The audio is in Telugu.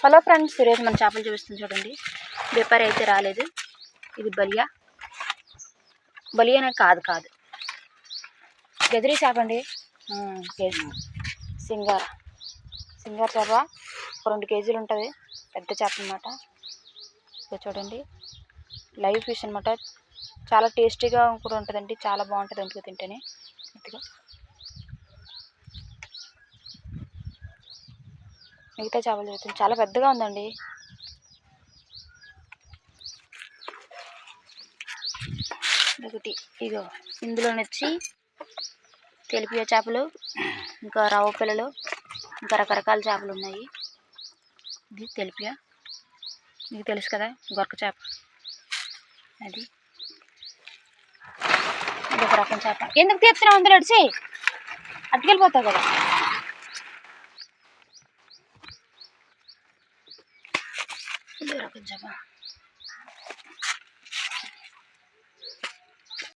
హలో ఫ్రెండ్స్ ఈరోజు మన చేపలు చూపిస్తుంది చూడండి. బెప్పర్ అయితే రాలేదు. ఇది బలియా. బలియానే కాదు కాదు. గదిరి చేప అండి. కేజీ. సింగార. సింగార చేప ఒక రెండు కేజీలు ఉంటుంది. పెద్ద చేప అనమాట ఇది చూడండి. లైవ్ ఫిష్ అనమాట చాలా టేస్టీగా కూడా ఉంటుందండి. చాలా బాగుంటుంది వండుకు తింటేనే. మిగతా చేపలు చూస్తుంది చాలా పెద్దగా ఉందండి. ఒకటి ఇగో ఇందులో వచ్చి తెలిపియ చేపలు ఇంకా రవ్వ పిల్లలు ఇంకా రకరకాల చేపలు ఉన్నాయి. ఇది తెలిపియ. మీకు తెలుసు కదా గొరక చేప. అది. ఇది ఒక రకం చేప. ఎందుకు తీస్తున్నావు అందులో అడిచి? అట్టుకెళ్ళిపోతావు కదా. ఇది రకం చేప